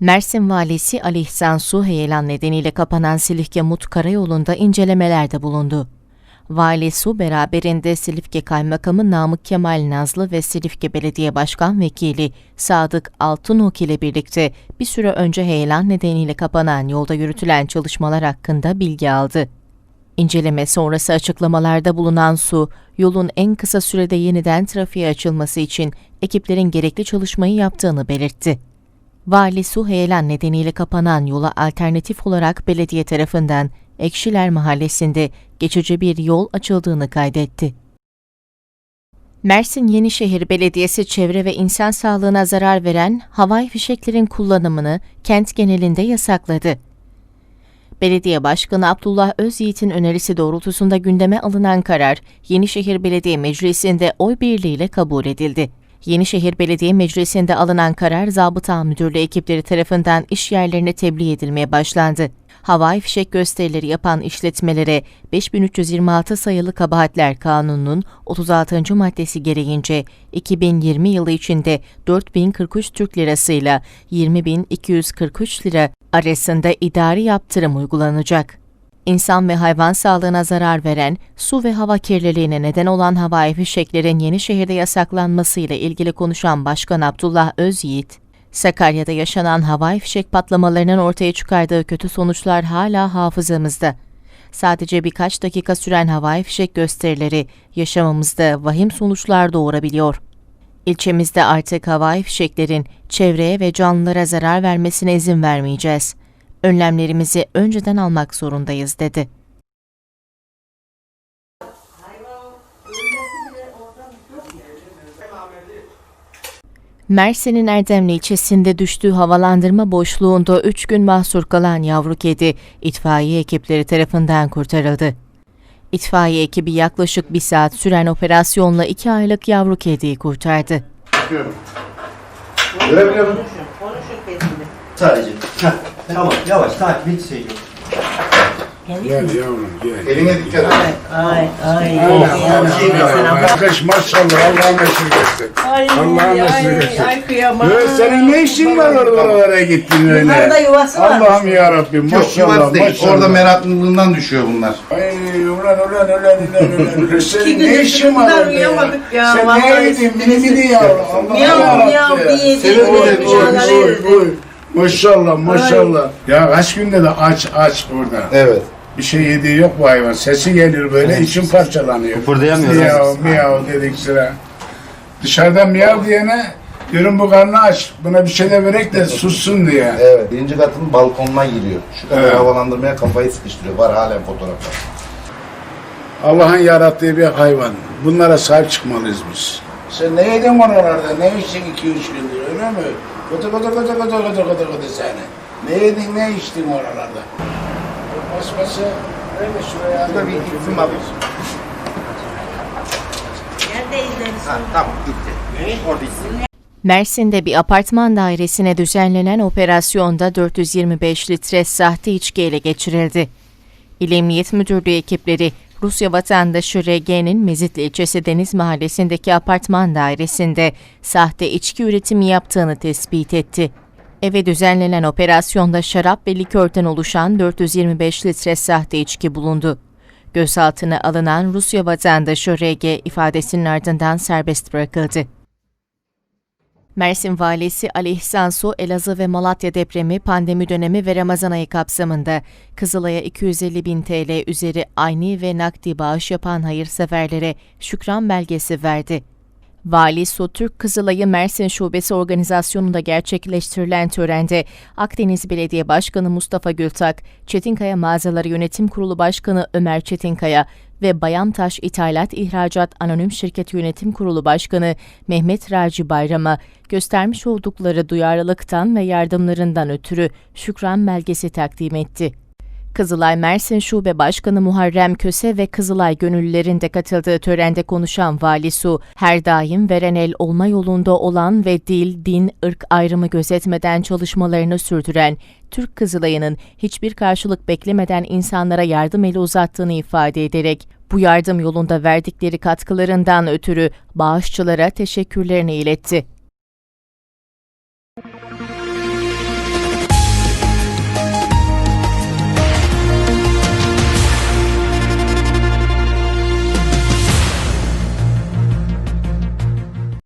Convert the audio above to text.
Mersin Valisi Ali İhsan Su heyelan nedeniyle kapanan Silifke Mut Karayolu'nda incelemelerde bulundu. Vali Su beraberinde Silifke Kaymakamı Namık Kemal Nazlı ve Silifke Belediye Başkan Vekili Sadık Altınok ile birlikte bir süre önce heyelan nedeniyle kapanan yolda yürütülen çalışmalar hakkında bilgi aldı. İnceleme sonrası açıklamalarda bulunan Su, yolun en kısa sürede yeniden trafiğe açılması için ekiplerin gerekli çalışmayı yaptığını belirtti. Vali Su heyelan nedeniyle kapanan yola alternatif olarak belediye tarafından Ekşiler Mahallesi'nde geçici bir yol açıldığını kaydetti. Mersin Yenişehir Belediyesi çevre ve insan sağlığına zarar veren havai fişeklerin kullanımını kent genelinde yasakladı. Belediye Başkanı Abdullah Özyiğit'in önerisi doğrultusunda gündeme alınan karar, Yenişehir Belediye Meclisi'nde oy birliğiyle kabul edildi. Yenişehir Belediye Meclisi'nde alınan karar zabıta müdürlüğü ekipleri tarafından iş yerlerine tebliğ edilmeye başlandı. Havai fişek gösterileri yapan işletmelere 5326 sayılı Kabahatler Kanunu'nun 36. maddesi gereğince 2020 yılı içinde 4043 Türk Lirasıyla 20243 lira arasında idari yaptırım uygulanacak. İnsan ve hayvan sağlığına zarar veren, su ve hava kirliliğine neden olan havai fişeklerin Yenişehir'de yasaklanmasıyla ilgili konuşan Başkan Abdullah Özyiğit, Sakarya'da yaşanan havai fişek patlamalarının ortaya çıkardığı kötü sonuçlar hala hafızamızda. Sadece birkaç dakika süren havai fişek gösterileri yaşamımızda vahim sonuçlar doğurabiliyor. İlçemizde artık havai fişeklerin çevreye ve canlılara zarar vermesine izin vermeyeceğiz. Önlemlerimizi önceden almak zorundayız dedi. Mersin'in Erdemli ilçesinde düştüğü havalandırma boşluğunda 3 gün mahsur kalan yavru kedi itfaiye ekipleri tarafından kurtarıldı. İtfaiye ekibi yaklaşık bir saat süren operasyonla 2 aylık yavru kediyi kurtardı. Görebiliyor musun? Sadece. Tamam yavaş takip hiç şey yok. Gel yavrum gel. Eline dikkat et. Ay ay Arkadaş maşallah Allah'a meşhur etsin. ay Allah'a meşhur ay etsin. ay kıyamam. Böyle senin ne işin var oralara gittin öyle? yuvası var. Allah'ım ya Rabbim Yok maşallah yuvası değil. maşallah. Orada meraklılığından düşüyor bunlar. Ay ulan ulan ulan ulan ulan. Senin ne gündür işin var bundan orada ya? uyuyamadık ya, Sen vallahi ne yedin mini mini yavrum Allah'ım Miyav ya miyav diye diye diye ne, bu, Oy, yedi. oy. Maşallah maşallah. Ya kaç günde de aç aç orada. Evet. Bir şey yediği yok bu hayvan. Sesi gelir böyle içim parçalanıyor. Kıpırdayamıyor. Miyav miyav dedik sıra. Dışarıdan miyav diyene diyorum bu karnı aç. Buna bir şey de verek de sussun diye. Evet. Birinci katın balkonuna giriyor. Şu kadar Evet. havalandırmaya kafayı sıkıştırıyor. Var halen fotoğraflar. Allah'ın yarattığı bir hayvan. Bunlara sahip çıkmalıyız biz. Sen ne yedin oralarda? Ne içtin iki üç gündür öyle mi? Kıtı kıtı kıtı kıtı kıtı kıtı kıtı seni. Ne yedin ne içtin oralarda? Basması öyle şuraya. Burada bir isim var. Ha, tamam gitti. Orada isim. Mersin'de bir apartman dairesine düzenlenen operasyonda 425 litre sahte içki ele geçirildi. İl Emniyet Müdürlüğü ekipleri Rusya vatandaşı RG'nin Mezitli ilçesi Deniz Mahallesi'ndeki apartman dairesinde sahte içki üretimi yaptığını tespit etti. Eve düzenlenen operasyonda şarap ve likörden oluşan 425 litre sahte içki bulundu. Gözaltına alınan Rusya vatandaşı RG ifadesinin ardından serbest bırakıldı. Mersin Valisi Ali İhsan Su, Elazığ ve Malatya depremi, pandemi dönemi ve Ramazan ayı kapsamında Kızılay'a 250 bin TL üzeri ayni ve nakdi bağış yapan hayırseverlere şükran belgesi verdi. Vali Su, Türk Kızılay'ı Mersin Şubesi organizasyonunda gerçekleştirilen törende Akdeniz Belediye Başkanı Mustafa Gültak, Çetinkaya Mağazaları Yönetim Kurulu Başkanı Ömer Çetinkaya ve Bayantaş İthalat İhracat Anonim Şirket Yönetim Kurulu Başkanı Mehmet Raci Bayram'a göstermiş oldukları duyarlılıktan ve yardımlarından ötürü şükran belgesi takdim etti. Kızılay Mersin Şube Başkanı Muharrem Köse ve Kızılay gönüllülerin de katıldığı törende konuşan Vali Su, her daim veren el olma yolunda olan ve dil, din, ırk ayrımı gözetmeden çalışmalarını sürdüren Türk Kızılay'ının hiçbir karşılık beklemeden insanlara yardım eli uzattığını ifade ederek, bu yardım yolunda verdikleri katkılarından ötürü bağışçılara teşekkürlerini iletti.